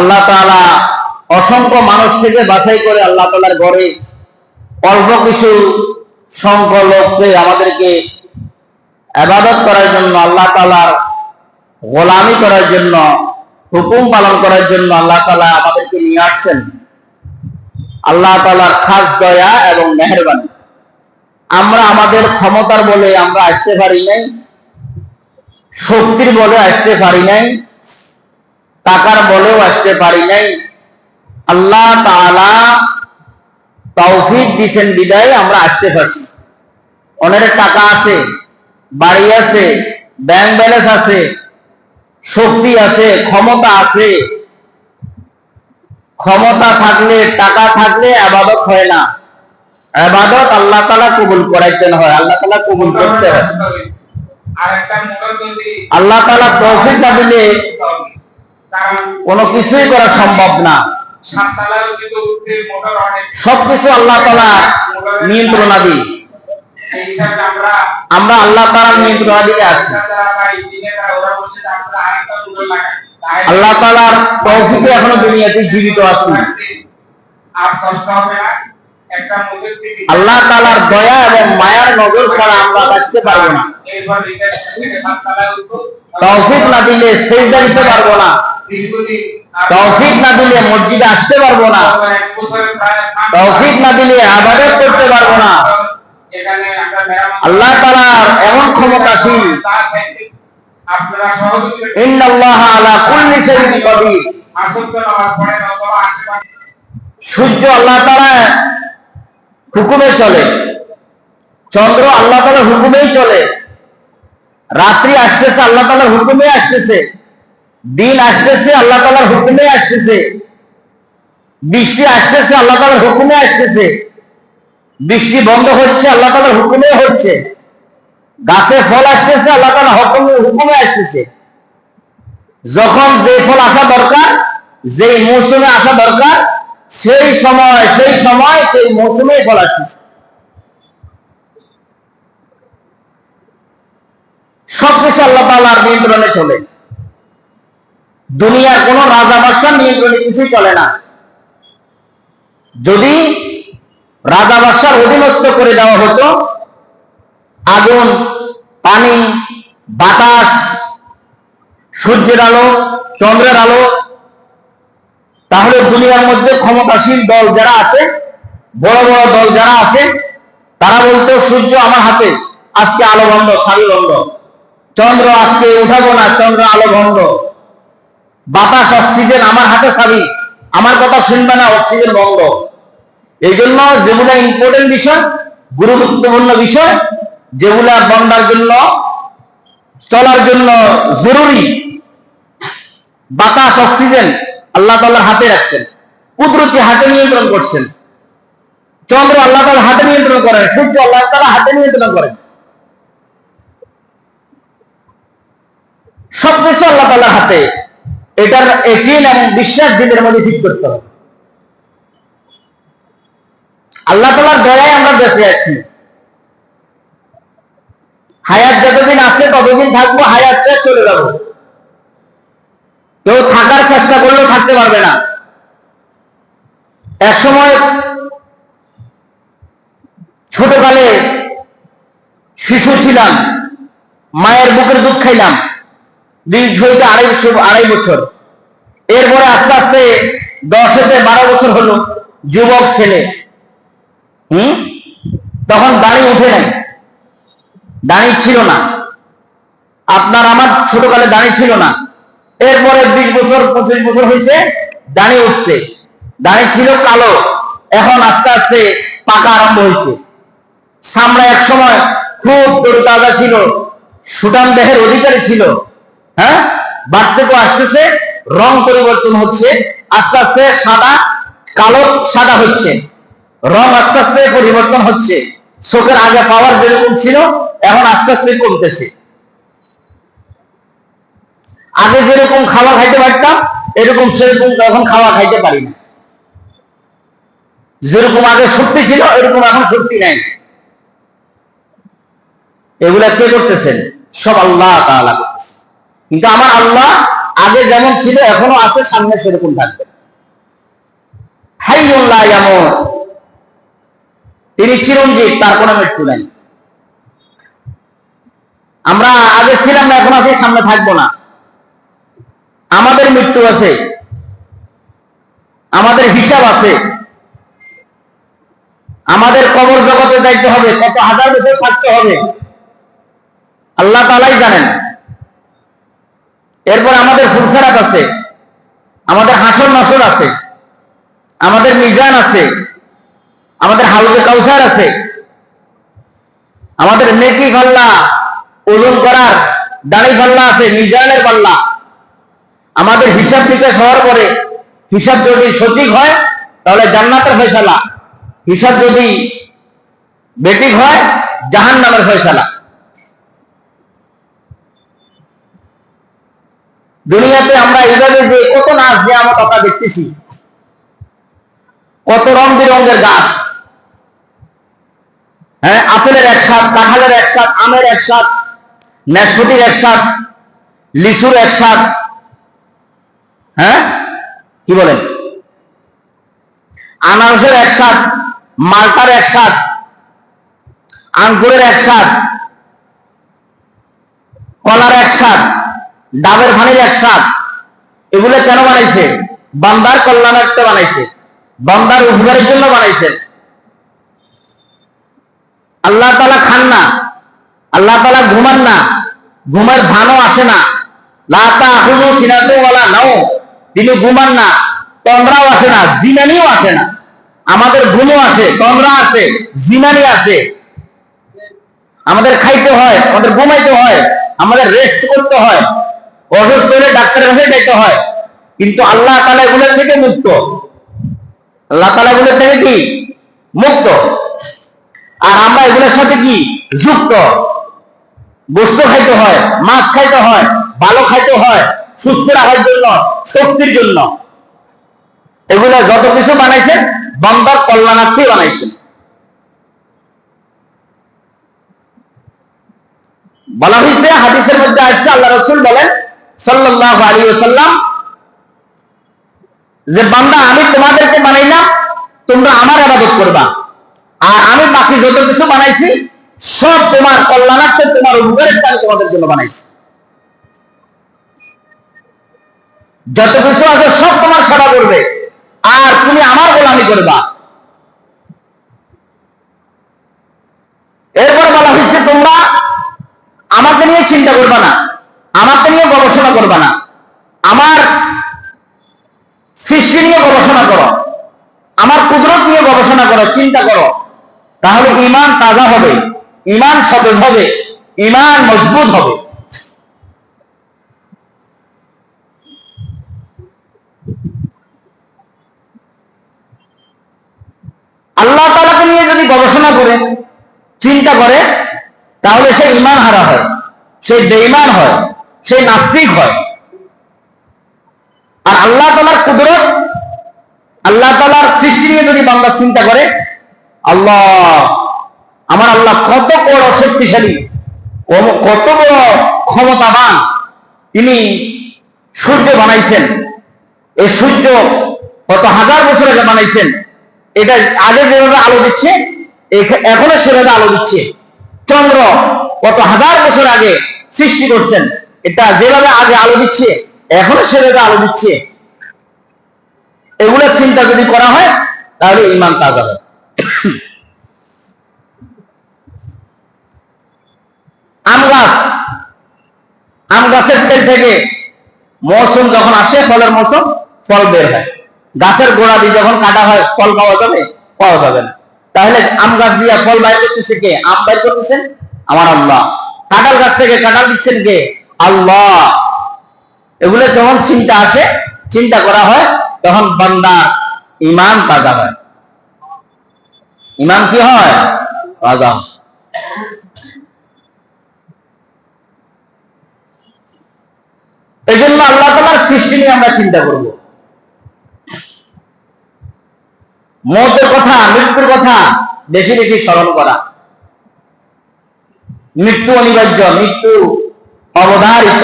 আল্লাহ তালা অসংখ্য মানুষ থেকে বাছাই করে আল্লাহ তাআলার ঘরে অল্প কিছু সংখ্য লোককে আমাদেরকে আবাদত করার জন্য, আল্লাহ তাআলার গোলামি করার জন্য, হুকুম পালন করার জন্য আল্লাহ তাআলা আমাদেরকে নিয়ে আসছেন। আল্লাহ তাআলার খাস দয়া এবং মেহেরবানি। আমরা আমাদের ক্ষমতার বলে আমরা আসতে পারি নাই, শক্তির বলে আসতে পারি নাই টাকার বলেও আসতে পারি নাই। আল্লাহ তৌফিক দিছেন বিদায় আমরা আসতে পারছি। অনেক টাকা আছে বাড়ি আছে ব্যাংক ব্যালেন্স আছে শক্তি আছে ক্ষমতা আছে। ক্ষমতা থাকলে টাকা থাকলে আবাদত হয় না। আবাদত আল্লাহ তাআলা কবুল করাইতেন হয় আল্লাহ তাআলা কবুল করতে হয়। আল্লাহ তাআলা তৌফিক না দিলে কোনো কিছুই করা সম্ভব না। সবকিছু আল্লাহ তাআলা নিয়ন্ত্রণাধীন এই আমরা আল্লাহ তাআলার নিয়ন্ত্রণাধীনে আছি আল্লাহ তাআলার তৌফিকে এখনও দুনিয়াতে জীবিত আছি। আল্লাহ তাআলার দয়া এবং মায়ার নজর ছাড়া আমরা বাঁচতে পারব না। তৌফিক না দিলে সেই দিতে পারব না। তৌফিক না দিলে মসজিদে আসতে পারব না। তৌফিক না দিলে আবাদত করতে পারব না। আল্লাহ তাআলার এমন ক্ষমতাশীল। তার সূর্য আল্লাহ তাআলা হুকুমে চলে। চন্দ্র আল্লাহ তাআলার হুকুমেই চলে। রাত্রি আসতেছে আল্লাহ তাআলার হুকুমে আসতেছে। দিন আসতেছে, আল্লাহ তালার হুকুমে আসতেছে। বৃষ্টি আসতেছে, আল্লাহ তাআলার হুকুমে আসতেছে। বৃষ্টি বন্ধ হচ্ছে, আল্লাহ তাআলার হুকুমে হচ্ছে। গাছে ফল আসতেছে, আল্লাহ তাআলা হুকুমে হুকুমে আসতেছে। যখন যে ফল আসা দরকার, যেই মৌসুমে আসা দরকার, সেই সময় সেই সময় সেই মৌসুমে ফল আসতেছে। সবকিছু আল্লাহ তাআলার নিয়ন্ত্রণে চলে। দুনিয়ার কোন রাজা বাদশার নিয়ন্ত্রণে কিছুই চলে না। যদি রাজা বাদশার অধীনস্থ করে দেওয়া হতো, আগুন, পানি, বাতাস, সূর্যের আলো, চন্দ্রের আলো, তাহলে দুনিয়ার মধ্যে ক্ষমতাশীল দল যারা আছে, বড় বড় দল যারা আছে, তারা বলতো, সূর্য আমার হাতে, আজকে আলো বন্ধ সারি বন্ধ, চন্দ্র আজকে উঠাবো না, চন্দ্র আলো বন্ধ। বাতাস, অক্সিজেন, আমার হাতে সারি আমার কথা শুনবে না, অক্সিজেন বন্ধ। এই জন্য যেগুলা ইম্পর্টেন্ট বিষয়, গুরুত্বপূর্ণ বিষয়, যেগুলা বন্ধার জন্য, চলার জন্য জরুরি, বাতাস, অক্সিজেন আল্লাহ তাআলার হাতে রাখছেন। কুদরতি হাতে নিয়ন্ত্রণ করছেন। চন্দ্র আল্লাহ তাআলা হাতে নিয়ন্ত্রণ করেন, সূর্য আল্লাহ তাআলা হাতে নিয়ন্ত্রণ করেন। সবকিছু আল্লাহ তাআলার হাতে। এটার একিন এবং বিশ্বাস দিনের মধ্যে ঠিক করতে হবে। আল্লাহ তাআলার দয়ায় আমরা বেঁচে আছি। হায়াত যতদিন আছে, ততদিন থাকব, হায়াত শেষ চলে যাব। কেউ থাকার চেষ্টা করলেও থাকতে পারবে না। এক সময় ছোটকালে শিশু ছিলাম, মায়ের বুকের দুধ খাইলাম। দীর্ঘ হইতে আড়াই বছর আড়াই বছর। এরপরে আস্তে আস্তে দশ হতে বারো বছর হলো যুবক ছেলে। হুম? তখন দাঁড়িয়ে উঠে নাই। দাঁড়িয়ে ছিল না। আপনার আমার ছোটকালে দাঁড়িয়ে ছিল না। এরপরে বিশ বছর, পঁচিশ বছর হয়েছে দাঁড়িয়ে উঠছে। দাঁড়িয়ে ছিল কালো। এখন আস্তে আস্তে পাকা আরম্ভ হয়েছে সামনে এক সময় খুব তরুতাজা ছিল। সুটান দেহের অধিকারী ছিল। হ্যাঁ? বাড়তেও আসতেছে, রং পরিবর্তন হচ্ছে, আস্তে আস্তে সাদা, কালো সাদা হচ্ছে। রং আস্তে আস্তে পরিবর্তন হচ্ছে। চোখের আগে পাওয়ার যেরকম ছিল, এখন আস্তে আস্তে কমতেছে। আগে যেরকম খাওয়া খাইতে পারতাম, এরকম সেরকম এখন খাওয়া খাইতে পারি না। যেরকম আগে শক্তি ছিল, এরকম এখন শক্তি নাই। এগুলা কে করতেছেন? সব আল্লাহ তাআলা করতেছেন। কিন্তু আমার আল্লাহ আগে যেমন ছিল, এখনও আছে, সামনে সেরকম থাকবে। তিনি চিরঞ্জীব, তার কোনো মৃত্যু নাই। আমরা আগে ছিলাম না, এখন আছি, সামনে থাকব না। আমাদের মৃত্যু আছে। আমাদের হিসাব আছে। আমাদের কবর জগতে যাইতে হবে, কত হাজার বছর থাকতে হবে। আল্লাহ তালাই জানেন। এরপর আমাদের ফুলসারাত আছে, আমাদের হাসর নাসর আছে, আমাদের মিজান আছে, আমাদের হালুকে কাউসার আছে, আমাদের নেকি পাল্লা ওজন করার দাড়ি পাল্লা আছে, মিজানের পাল্লা। আমাদের হিসাব নিকাশ হওয়ার পরে হিসাব যদি সঠিক হয়, তাহলে জান্নাতের ফয়সালা। হিসাব যদি বেটিক হয় জাহান নামের ফয়সালা। দুনিয়াতে আমরা এইভাবে যে কত নাচ দিয়ে আমরা দেখতেছি, কত রং বেরঙের গাছ। হ্যাঁ আপেলের একসাথ কাঁঠালের একসাথ আমের একসাথ নাশপাতির একসাথ লিচুর একসাথ হ্যাঁ কি বলেন? আনারসের একসাথ মালটার একসাথ আঙ্কুরের একসাথ কলার একসাথ ডাবের ভানির একসাথ এগুলো কেন বানাইছে? বান্দার কল্যাণার্থে বানাইছে। বান্দার উপকারের জন্য বানাইছেন আল্লাহ তালা খান না। আল্লাহ তালা ঘুমান না। ঘুমের ভানও আসে না। তিনি ঘুমান না। তন্দ্রাও আসে না। জিনানিও আসে না। আমাদের ঘুমও আসে, তন্দ্রা আসে, জিনানি আসে। আমাদের খাইতে হয়, আমাদের ঘুমাইতে হয়, আমাদের রেস্ট করতে হয়। অসুস্থ হলে ডাক্তারের কাছে যেতে হয়। কিন্তু আল্লাহ তালা এগুলো থেকে মুক্ত। আল্লাহ তালা এগুলো থেকে কি? মুক্ত। আর আমরা এগুলোর সাথে কি? যুক্ত। গোস্ত খাইতে হয়, মাছ খাইতে হয় ভালো খাইতে হয়, সুস্থ রাখার জন্য, শক্তির জন্য। এগুলো যত কিছু বানাইছেন বান্দার কল্যাণার্থে বানাইছেন বলা হয়েছে হাদিসের মধ্যে আসছে, আল্লাহ রসুল বলেন সাল্লাহ আলী যে বান্দা, আমি তোমাদেরকে তোমরা আমার আবাদত করবা। আর আমি বাকি যত কিছু বানাইছি, সব তোমার কল্যাণার্থে, তোমার আমি তোমাদের জন্য বানাইছি। যত কিছু আছে, সব তোমার সেবা করবে। আর তুমি আমার গোলামি করবা। এরপর বলা হচ্ছে তোমরা আমাকে নিয়ে চিন্তা করবা না। আমাকে নিয়ে গবেষণা করবে না। আমার সৃষ্টি নিয়ে গবেষণা করো। আমার কুদরত নিয়ে গবেষণা করো, চিন্তা করো। তাহলে ইমান তাজা হবে ইমান সতেজ হবে ইমান মজবুত হবে। আল্লাহ তালাকে নিয়ে যদি গবেষণা করে, চিন্তা করে, তাহলে সে ইমান হারা হয়, সে বেঈমান হয়। সে নাস্তিক হয়। আর আল্লাহ তালার কুদরত, আল্লাহ তালার সৃষ্টি নিয়ে যদি বাংলা চিন্তা করে, আল্লাহ, আমার আল্লাহ কত বড় শক্তিশালী কত বড় ক্ষমতাবান তিনি সূর্য বানাইছেন। এই সূর্য কত হাজার বছর আগে বানাইছেন, এটা আগে যেভাবে আলো দিচ্ছে এখ- এখনও সেভাবে আলো দিচ্ছে। চন্দ্র কত হাজার বছর আগে সৃষ্টি করছেন। এটা যেভাবে আগে আলো দিচ্ছে, এখনও সেভাবে আলো দিচ্ছে। এগুলো চিন্তা যদি করা হয়, তাহলে ইমান তাজা হবে। আম গাছ, আম গাছের তেল থেকে মৌসুম যখন আসে, ফলের মৌসুম, ফল বের হয়। গাছের গোড়া দিয়ে যখন কাটা হয়, ফল পাওয়া যাবে পাওয়া যাবে না। তাহলে আম গাছ দিয়ে ফল বাইর করতেছে কে? আম বাইর করতেছেন আমার আল্লাহ। কাঁঠাল গাছ থেকে কাঁঠাল দিচ্ছেন কে? আল্লাহ। এগুলো যখন চিন্তা আসে, চিন্তা করা হয়, তখন বান্দা ইমান তাজা হয়। ইমান কি হয়? তাজা এই জন্য আল্লাহ তালার সৃষ্টি নিয়ে আমরা চিন্তা করব। মতের কথা, মৃত্যুর কথা বেশি বেশি স্মরণ করা। মৃত্যু অনিবার্য, মৃত্যু অবধারিত।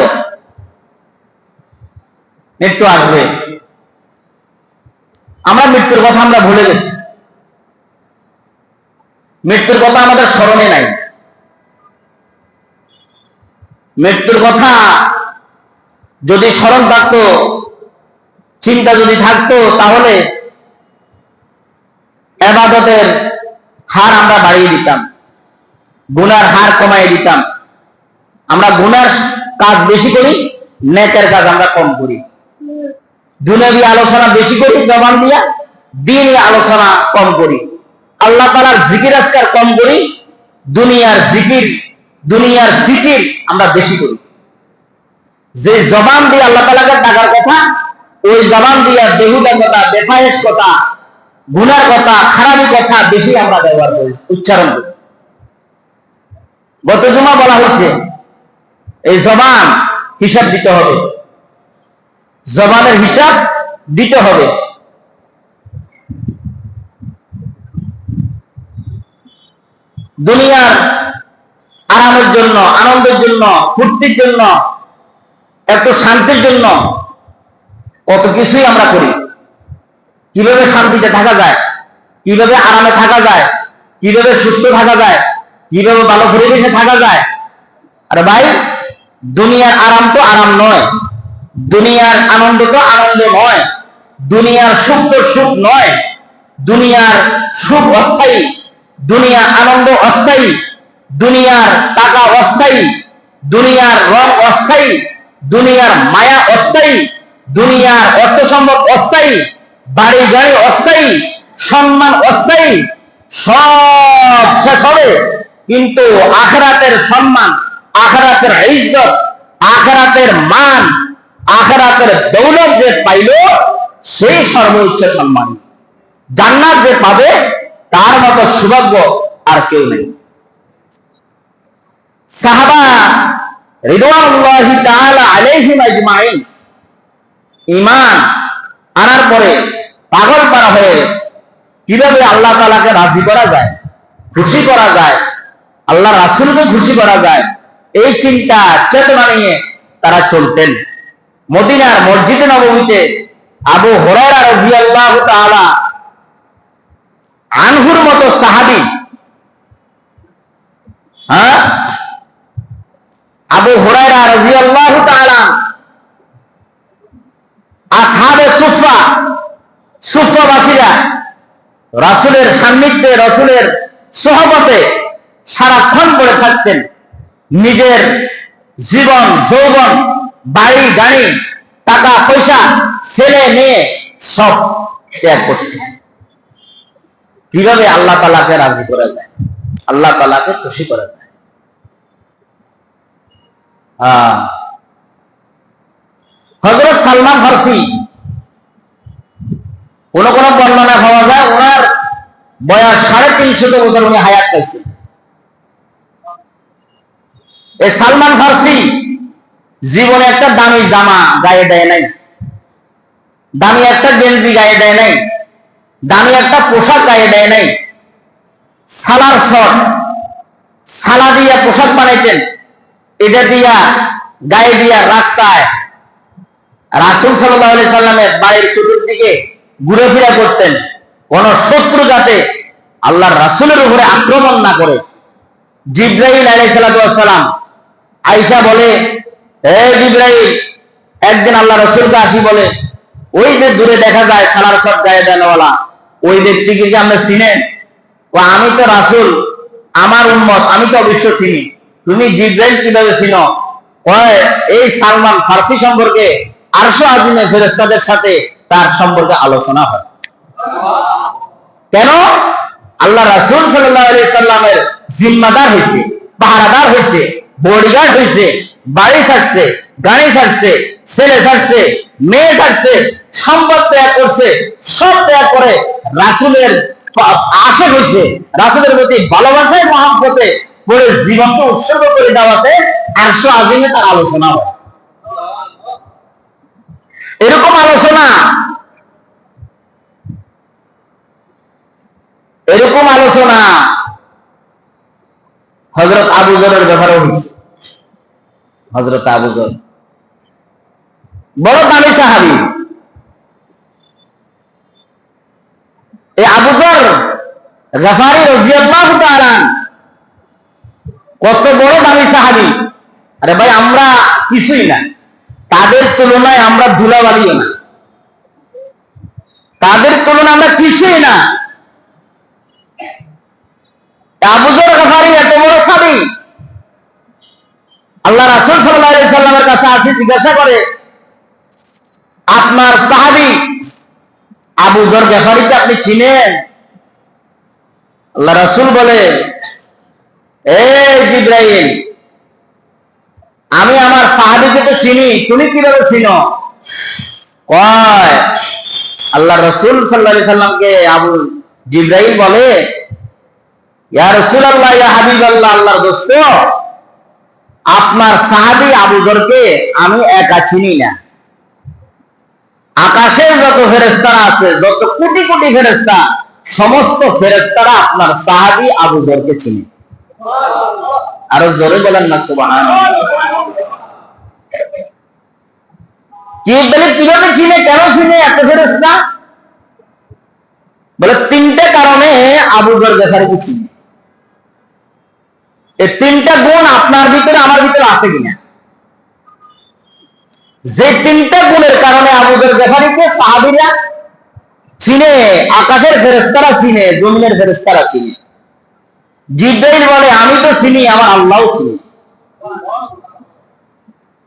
মৃত্যু আসবে। আমরা মৃত্যুর কথা আমরা ভুলে গেছি। মৃত্যুর কথা আমাদের স্মরণে নাই। মৃত্যুর কথা যদি স্মরণ থাকতো, চিন্তা যদি থাকতো, তাহলে এবাদতের হার আমরা বাড়িয়ে দিতাম। গুনার হার কমাই দিতাম। আমরা গুনার কাজ বেশি করি, নেকের কাজ আমরা কম করি। দুনবী আলোচনা বেশি করি, জবান দিয়া দিন আলোচনা কম করি। আল্লাহ তালার জিকির আজকার কম করি, দুনিয়ার জিকির, দুনিয়ার ফিকির আমরা বেশি করি। যে জবান দিয়ে আল্লাহ তালাকে ডাকার কথা, ওই জবান দিয়া বেহুদার কথা বেফায়েস কথা গুনার কথা, খারাপি কথা বেশি আমরা ব্যবহার করি, উচ্চারণ করি। গত জমা বলা হয়েছে এই জবান হিসাব দিতে হবে। জবানের হিসাব দিতে হবে। দুনিয়ার আরামের জন্য, আনন্দের জন্য, ফুর্তির জন্য, একটু শান্তির জন্য কত কিছুই আমরা করি। কীভাবে শান্তিতে থাকা যায়? কীভাবে আরামে থাকা যায়? কীভাবে সুস্থ থাকা যায়? কীভাবে ভালো পরিবেশে থাকা যায়? আরে ভাই দুনিয়ার আরাম তো আরাম নয়। দুনিয়ার আনন্দ তো আনন্দ নয়। দুনিয়ার সুখ তো সুখ নয়। দুনিয়ার সুখ অস্থায়ী। দুনিয়ার আনন্দ অস্থায়ী। দুনিয়ার টাকা অস্থায়ী। দুনিয়ার রং অস্থায়ী। দুনিয়ার মায়া অস্থায়ী। দুনিয়ার অর্থ সম্পদ অস্থায়ী। বাড়ি গাড়ি অস্থায়ী। সম্মান অস্থায়ী। সব শেষ হবে। কিন্তু আখরাতের সম্মান আখরাতের ইজ্জত, আখরাতের মান, আখরাতের দৌলত যে পাইল সেই সর্বোচ্চ সম্মান। জান্নাত যে পাবে, তার মতো সৌভাগ্য আর কেউ নেই। সাহাবা রিদওয়ানুল্লাহি তাআলা আলাইহিম আজমাইন, ঈমান আনার পরে পাগল পারা হয়ে কীভাবে আল্লাহ তাআলাকে রাজি করা যায়, খুশি করা যায়, আল্লাহ রাসূলকে খুশি করা যায় এই চিন্তা চেতনা নিয়ে তারা চলতেন। মদিনার মসজিদে নবমীতে আবু তাআলা আনহুর মতো সাহাবী হ্যাঁ? আবু হুরায়রা রাদিয়াল্লাহু তাআলা আসহাবে সুফা সুফাবাসীরা রাসূলের সান্নিধ্যে, রাসূলের সহবতে সারাক্ষণ পড়ে থাকতেন। নিজের জীবন, যৌবন, বাড়ি, গাড়ি, টাকা, পয়সা, ছেলে, মেয়ে, সব ত্যাগ করছে। কীভাবে আল্লাহ তালাকে রাজি করা যায়? আল্লাহ তালাকে খুশি করা যায়। হজরত সালমান ফার্সি, কোন কোন বর্ণনা পাওয়া যায়, ওনার বয়স সাড়ে তিনশত বছর উনি হায়াত পাইছেন। এই সালমান ফার্সি জীবনে একটা দামি জামা গায়ে দেয় নাই। দামি একটা গেঞ্জি গায়ে দেয় নাই। দামি একটা পোশাক গায়ে দেয় নাই। সালার শট সালা দিয়া পোশাক বানাইতেন। এটা দিয়া, গায়ে দিয়া রাস্তায় রাসুল সাল্লাহ সাল্লামের বাড়ির চতুর্দিকে ঘুরে ফিরা করতেন। কোন শত্রু যাতে আল্লাহর রাসুলের উপরে আক্রমণ না করে। জিব্রাহিল আলাই সালাম আইসা বলে হে জিব্রাহিল একদিন আল্লাহ রসুলকে আসি বলে, ওই যে দূরে দেখা যায় সালার সব গায়ে দেনওয়ালা, ওই ব্যক্তিকে কি আমরা চিনেন? ও, আমি তো রাসুল, আমার উন্মত আমি তো অবশ্য চিনি। তুমি জিব্রাইল কীভাবে চিনো? এই সালমান ফার্সি সম্পর্কে আরশো আজিমে ফেরেস্তাদের সাথে তার সম্পর্কে আলোচনা হয়। কেন? আল্লাহ রাসুল সাল্লাহ সাল্লামের জিম্মাদার হয়েছে, পাহারাদার হয়েছে। বডিগার্ড হয়েছে বাড়ি ছাড়ছে, গাড়ি ছাড়ছে, ছেলে ছাড়ছে, মেয়ে ছাড়ছে, সম্পদ ত্যাগ করছে, সব ত্যাগ করে রাসুলের আশে হয়েছে রাসুলের প্রতি ভালোবাসায় মহাব্বতে পরে জীবনকে উৎসর্গ করে দেওয়াতে আরশো আজিমে তার আলোচনা হয়। এরকম আলোচনা এরকম আলোচনা হজরত আবু জরের ব্যাপারে হয়েছে। হজরত আবু জর। বড় দামি সাহাবি। এই আবুজর গাফারি রাজিয়াল্লাহু তাআলা কত বড় দামি সাহাবি। আরে ভাই, আমরা কিছুই না। তাদের তুলনায় আমরা ধুলাবালিও না। তাদের তুলনায় আমরা কিছুই না। আবুজর গাফারি আল্লাহ রাসূল সাল্লামের কাছে আসি, জিজ্ঞাসা করে, আপনার সাহাবি আবু জর গাফারিকে আপনি চিনেন? আল্লাহ রাসূল বলে এ জিব্রাইল, আমি আমার সাহাবিকে তো চিনি, তুমি কীভাবে চিনো? কয়, আল্লাহ রসুল সাল্লাহ সাল্লামকে আবু জিব্রাইল বলে, ইয়া রসুল আল্লাহ ইয়া হাবিব আল্লাহ আল্লাহর দোস্ত আপনার সাহাবি আবু জরকে আমি একা চিনি না। আকাশের যত ফেরেস্তারা আছে, যত কোটি কোটি ফেরেস্তা সমস্ত ফেরেস্তারা আপনার সাহাবি আবু জরকে চিনে। আরও জোরে বলেন না সুবাহান কি বলে, কীভাবে চিনে? কেন চিনে এত ফেরেস্তা বলে, তিনটে কারণে আবু জর বেফারিকে চিনে এই তিনটা গুণ আপনার ভিতরে, আমার ভিতরে আছে কিনা? যে তিনটা গুণের কারণে আবুদের ব্যাপারীকে সাহাবিরা চিনে, আকাশের ফেরেস্তারা চিনে, জমিনের ফেরেস্তারা চিনে। জিব্রাইল বলে, আমি তো চিনি, আমার আল্লাহ চিনি।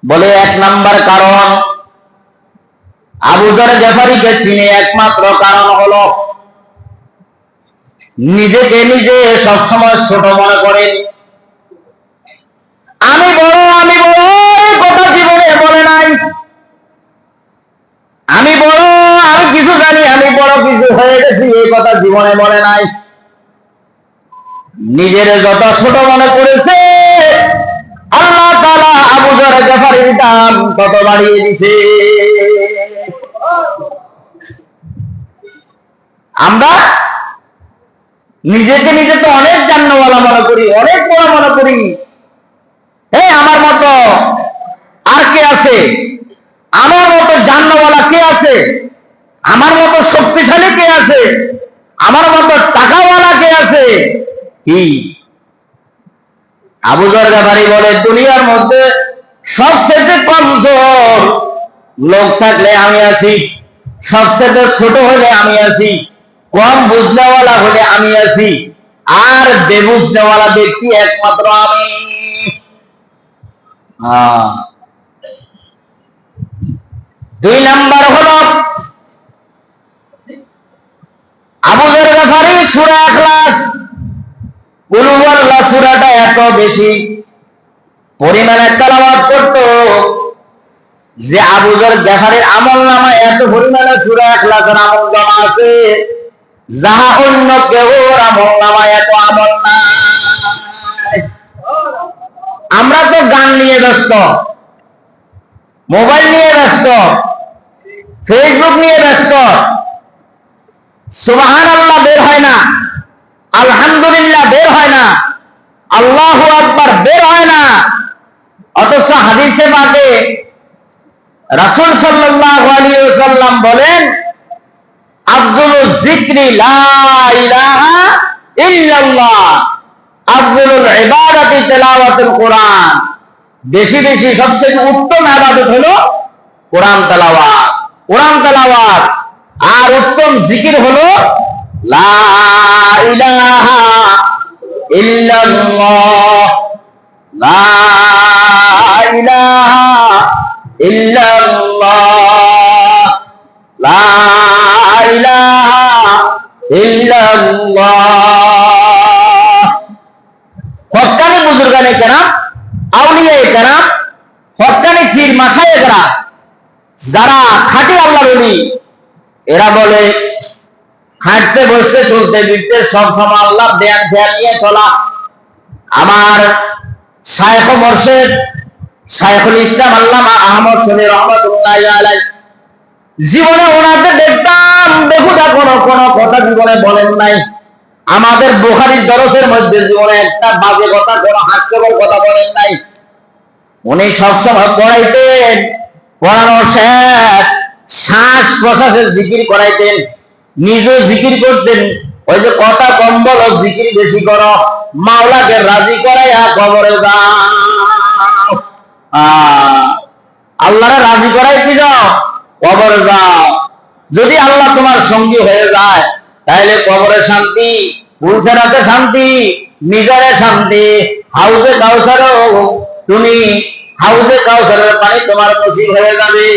বলে, এক নাম্বার কারণ আবুজার ব্যাপারীকে চিনে একমাত্র কারণ হলো, নিজেকে নিজে সবসময় ছোট মনে করেন। আমি বড় আমি বড় কথা জীবনে বলে নাই। আমি বড়, আমি কিছু জানি, আমি বড় কিছু হয়ে গেছি, এই কথা জীবনে বলে নাই। নিজের যত ছোট মনে করেছে, আল্লাহ তালা আবু জর জাফারির দাম তত বাড়িয়ে দিছে আমরা নিজেকে নিজে তো অনেক জান্নওয়ালা মনে করি, অনেক বড় মনে করি। এই আমার মতো, আর কে আছে? আমার মতো জান্নওয়ালা কে আছে? আমার মতো শক্তিশালী কে আছে? আমার মতো টাকাওয়ালা কে আছে? কি? আবু জরগাবাড়ি বলে, দুনিয়ার মধ্যে সবচেয়ে কমজোর লোক থাকলে আমি আছি। সবচেয়ে ছোট হলে আমি আছি। কম বুঝনেওয়ালা হলে আমি আছি। আর বেবুঝনেওয়ালা ব্যক্তি একমাত্র আমি? হ্যাঁ। দুই নাম্বার হলো জারগাফারি সূরা ইখলাস কুল হুয়াল্লাহ সূরাটা এত বেশি পরিমাণে করত যে আবু জর আমল নামা এত পরিমাণে সূরা ইখলাসের আমল জমা আছে, যাহা অন্য কেউ আমল নামা এত আমল নাই আমরা তো গান নিয়ে ব্যস্ত, মোবাইল নিয়ে ব্যস্ত ফেসবুক নিয়ে ব্যস্ত। সুবাহান আল্লাহ বের হয় না, আলহামদুলিল্লাহ বের হয় না, আল্লাহ আকবার বের হয় না। অথচ হাদিসে বাদে রাসূল সাল্লাল্লাহু আলাইহি ওয়াসাল্লাম বলেন, আফজলু যিকরি লা ইলাহা ইল্লাল্লাহ। আফজলুল ইবাদাতি তেলাওয়াতুল কোরআন। বেশি বেশি সবচেয়ে উত্তম ইবাদত হলো কোরআন তেলাওয়াত। কোরআন তেলাওয়াত। আর উত্তম জিকির হলো লা ইলাহা ইল্লাল্লাহ। লা যারা খাঁটি আল্লাহ রলি এরা বলে, হাঁটতে, বসতে, চলতে, ফিরতে, সব সময় আল্লাহ ধ্যান ধ্যান নিয়ে চলা। আমার শায়খ মোর্শেদ, শায়খুল ইসলাম আল্লামা আহমদ শনি রহমতুল্লাহ আলাই জীবনে ওনাদের দেখতাম, বেহুদা কোনো কোনো কথা জীবনে বলেন নাই। আমাদের বুখারির দরসের মধ্যে জীবনে একটা বাজে কথা, কোনো হাস্যকর কথা বলেন নাই। উনি সবসময় পড়াইতেন শেষ, শ্বাস প্রশ্বাসের জিকির করাইতেন জিকির করতেন। কথা কম জিকির বেশি রাজি রাজি করাইতে যাও, কবরে যাও। যদি আল্লাহ তোমার সঙ্গী হয়ে যায় তাহলে কবরে শান্তি ফুলসেরাতে শান্তি, নিজরে শান্তি হাউসে কাউসারও তুমি হাউসে কাউসারের পানি তোমার নসিব হয়ে যাবে।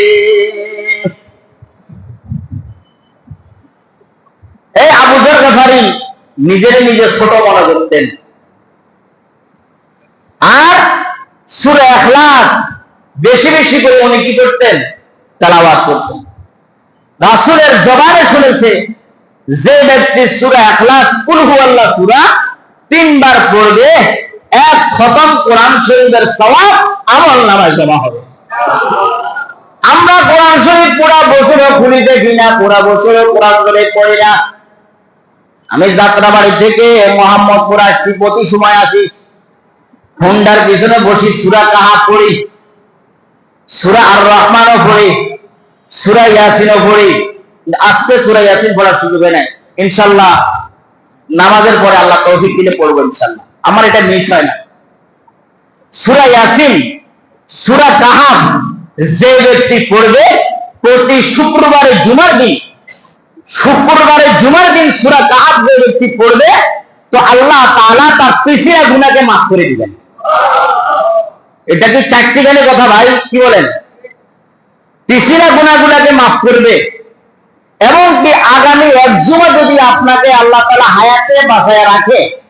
এই আবুজার ব্যাপারি নিজেরে নিজে ছোট মনে করতেন। আর সুরে এখলাস বেশি বেশি করে উনি কি করতেন? তেলাওয়াত করতেন। রাসূলের জবানে শুনেছে, যে ব্যক্তি সূরা ইখলাস, কুল হুয়াল্লাহ সূরা তিনবার পড়বে এক খতম কোরআন শরীফের সওয়াব আমল নামায় জমা হবে। আমরা কোরআন শরীফ পুরা বছরও খুলি দেখি না, পুরা বছরও কোরআন শরীফ পড়ি না। আমি যাত্রাবাড়ি থেকে মোহাম্মদপুর আসছি, প্রতি সময় আসি। হুন্ডার পিছনে বসি, সুরা কাহা পড়ি, সুরা আর রহমানও পড়ি, সুরা ইয়াসিনও পড়ি। আজকে সুরা ইয়াসিন পড়ার সুযোগ হয় ইনশাল্লাহ, নামাজের পরে আল্লাহ তৌফিক দিলে পড়ব ইনশাল্লাহ। আমার এটা মিস হয় না। সুরা ইয়াসিন, সুরা কাহাব যে ব্যক্তি পড়বে প্রতি শুক্রবারে জুমার দিন, শুক্রবারে জুমার দিন সুরা কাহাব যে ব্যক্তি পড়বে, তো আল্লাহ তাআলা তার পিছিয়ে গুনাকে মাফ করে দিবেন। এটা কি চারটি গেলে কথা ভাই? কি বলেন? পিছিয়ে গুনাগুলাকে মাফ করবে। এবং কি আগামী এক জুমা যদি আপনাকে আল্লাহ তাআলা হায়াতে বাঁচায় রাখে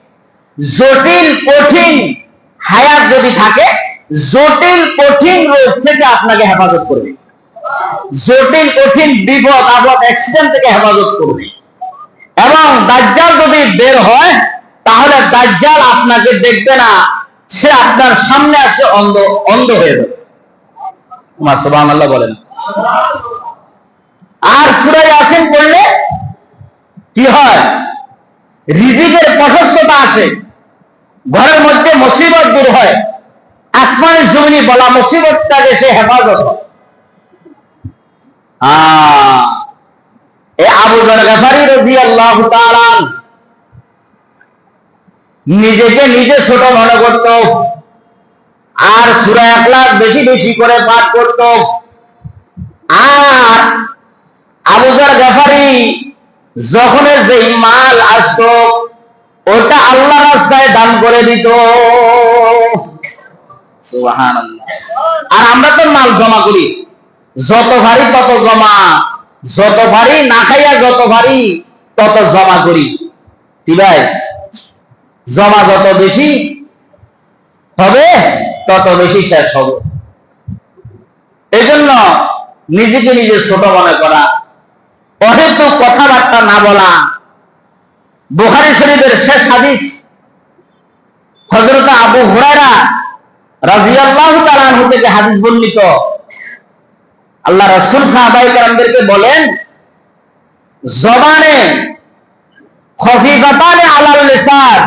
জটিল, কঠিন হায়াত যদি থাকে, জটিল, কঠিন রোগ থেকে আপনাকে হেফাজত করবে। জটিল, কঠিন বিপদ, আপদ অ্যাক্সিডেন্ট থেকে হেফাজত করবে। এবং দাজ্জাল যদি বের হয়, তাহলে দাজ্জাল আপনাকে দেখবে না, সে আপনার সামনে আসে অন্ধ অন্ধ হয়ে যাবে। আমার সুবহানাল্লাহ বলেন। আর সূরা ইয়াসিন পড়লে কি হয়? রিজিকের প্রশস্ততা আসে। ঘরের মধ্যে মুসিবত দূর হয়। আসমানের জমিনে বলা মুসিবতটাকে সে হেফাজত নিজেকে নিজে ছোট মনে করত। আর সূরা ইখলাস বেশি বেশি করে পাঠ করত। আর আবু যর গাফারি যখন যেই মাল আসতো ওটা আল্লাহ রাস্তায় দান করে দিত। আর আমরা তো মাল জমা করি। যত ভারী তত জমা। যত ভারী না খাইয়া যত ভারী তত জমা করি। কি ভাই? জমা যত বেশি হবে, তত বেশি শেষ হবে। এই জন্য নিজেকে নিজে ছোট মনে করা। অহেতু কথাবার্তা না বলা। বুখারী শরীফের শেষ হাদিস হজরতা আবু হুরারা আনহু থেকে হাদিস বর্ণিত। আল্লাহ রাসূল সাহাবায়ে বলেন, জবানে খফিফাতানে আলাল লিসান।